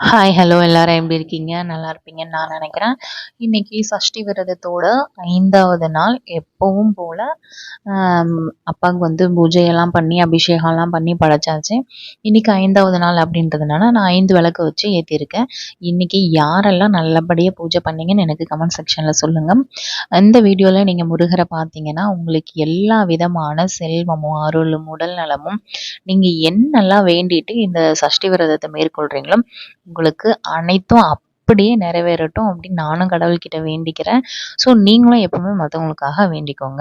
Hi hello எல்லாரும் எப்படி இருக்கீங்க? நல்லா இருப்பீங்கன்னு நான் நினைக்கிறேன். இன்னைக்கு சஷ்டி விரதத்தோட ஐந்தாவது நாள் எப்பவும் போல் அப்பாவுக்கு வந்து பூஜையெல்லாம் பண்ணி அபிஷேகம்லாம் பண்ணி படைச்சாச்சு. இன்னைக்கு ஐந்தாவது நாள் அப்படின்றதுனால நான் ஐந்து விளக்கு வச்சு ஏற்றிருக்கேன் இன்னைக்கு யாரெல்லாம் நல்லபடியாக பூஜை பண்ணீங்கன்னு எனக்கு கமெண்ட் செக்ஷனில் சொல்லுங்கள் இந்த வீடியோவில் நீங்கள் முருகரை பார்த்தீங்கன்னா உங்களுக்கு எல்லா விதமான செல்வமும் அருளும் உடல் நலமும் நீங்கள் என்னெல்லாம் வேண்டிட்டு இந்த சஷ்டி விரதத்தை மேற்கொள்கிறீங்களோ உங்களுக்கு அனைத்தும் அப்படியே நிறைவேறட்டும் அப்படின்னு நானும் கடவுள்கிட்ட வேண்டிக்கிறேன். ஸோ நீங்களும் எப்பவுமே மற்றவங்களுக்காக வேண்டிக்கோங்க.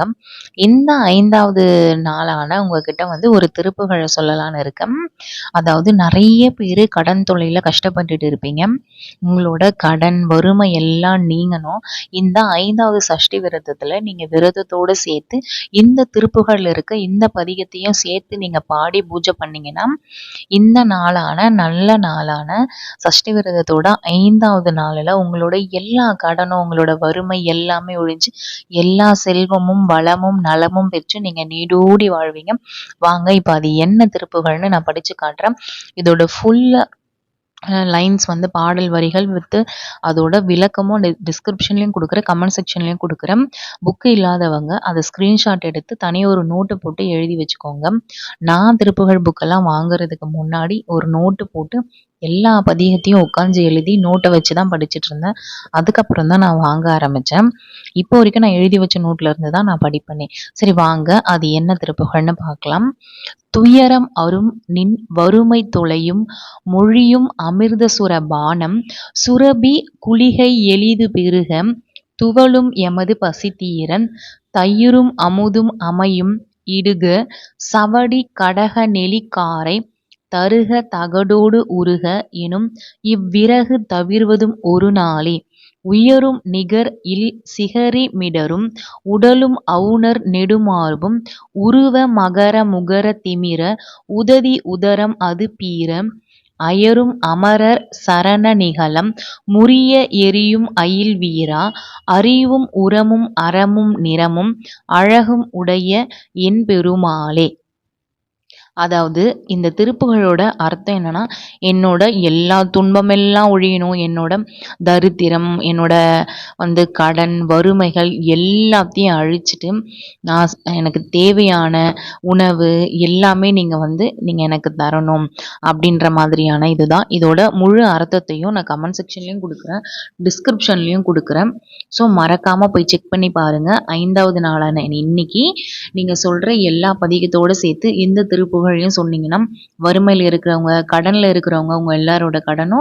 இந்த ஐந்தாவது நாளான உங்ககிட்ட வந்து ஒரு திருப்புகழை சொல்லலான்னு இருக்கேன். அதாவது நிறைய பேர் கடன் தொழிலில் கஷ்டப்பட்டுட்டு இருப்பீங்க. உங்களோட கடன் வறுமை எல்லாம் நீங்கணும். இந்த ஐந்தாவது சஷ்டி விரதத்தில் நீங்கள் விரதத்தோடு சேர்த்து இந்த திருப்புகள் இருக்க இந்த பதிகத்தையும் சேர்த்து நீங்கள் பாடி பூஜை பண்ணீங்கன்னா இந்த நாளான நல்ல நாளான சஷ்டி விரதத்தோட ஐந்தாவது நாளில் உங்களோட எல்லா கடனும் உங்களோட வறுமை எல்லாமே ஒழிஞ்சு எல்லா செல்வமும் வளமும் நலமும் பெற்று நீங்கள் நீடூடி வாழ்வீங்க. வாங்க இப்போ அது என்ன திருப்புகள்னு நான் படித்து காட்டுறேன். இதோட ஃபுல்லாக லைன்ஸ் வந்து பாடல் வரிகள் வித்து அதோட விளக்கமும் டி டிஸ்கிரிப்ஷன்லேயும் கொடுக்குறேன் கமெண்ட் செக்ஷன்லேயும் கொடுக்குறேன். புக்கு இல்லாதவங்க அதை ஸ்க்ரீன்ஷாட் எடுத்து தனியாக ஒரு நோட்டு போட்டு எழுதி வச்சுக்கோங்க. நான் திருப்புகழ் புக்கெல்லாம் வாங்குறதுக்கு முன்னாடி ஒரு நோட்டு போட்டு எல்லா பதிகத்தையும் உட்காந்து எழுதி நோட்டை வச்சு தான் படிச்சுட்டு இருந்தேன். அதுக்கப்புறம் தான் நான் வாங்க ஆரம்பித்தேன் இப்போ வரைக்கும் நான் எழுதி வச்ச நோட்டில் இருந்து தான் நான் படிப்பேனே. சரி வாங்க. அது என்ன திருப்புகள்னு பார்க்கலாம். துயரம் அரும் நின் வறுமை தொலையும் மொழியும் அமிர்த சுர பானம் சுரபி குளிகை எளிது பெருக துவளும் எமது பசித்தீரன் தையுறும் அமுதும் அமையும் இடுக சவடி கடக நெலிக்காரை தருக தகடோடு உருக எனும் இவ்விறகு தவிர்வதும் ஒரு நாளே. உயரும் நிகர் இல் சிகரி மிடரும் உடலும் அவுணர் நெடுமார்பும் உருவ மகர முகர திமிர உததி உதரம் அது பீர அயரும் அமரர் சரண நிகழம் முரிய எரியும் அயில் வீரா அறிவும் உரமும் அறமும் நிறமும் அழகும் உடைய என் பெருமாளே. அதாவது இந்த திருப்புகளோட அர்த்தம் என்னன்னா என்னோட எல்லா துன்பமெல்லாம் ஒழியணும் என்னோட தரித்திரம் என்னோட வந்து கடன் வறுமைகள் எல்லாத்தையும் அழிச்சிட்டு நான் எனக்கு தேவையான உணவு எல்லாமே நீங்கள் வந்து நீங்கள் எனக்கு தரணும் அப்படின்ற மாதிரியான இதுதான். இதோட முழு அர்த்தத்தையும் நான் கமெண்ட் செக்ஷன்லேயும் கொடுக்குறேன் டிஸ்கிரிப்ஷன்லேயும் கொடுக்குறேன். ஸோ மறக்காமல் போய் செக் பண்ணி பாருங்கள் ஐந்தாவது நாளான இன்னைக்கு நீங்கள் சொல்கிற எல்லா பதிகத்தோடு சேர்த்து இந்த திருப்புகழையும் சொன்னீங்கன்னா வறுமையில் இருக்கிறவங்க கடனில் இருக்கிறவங்க உங்கள் எல்லாரோட கடனும்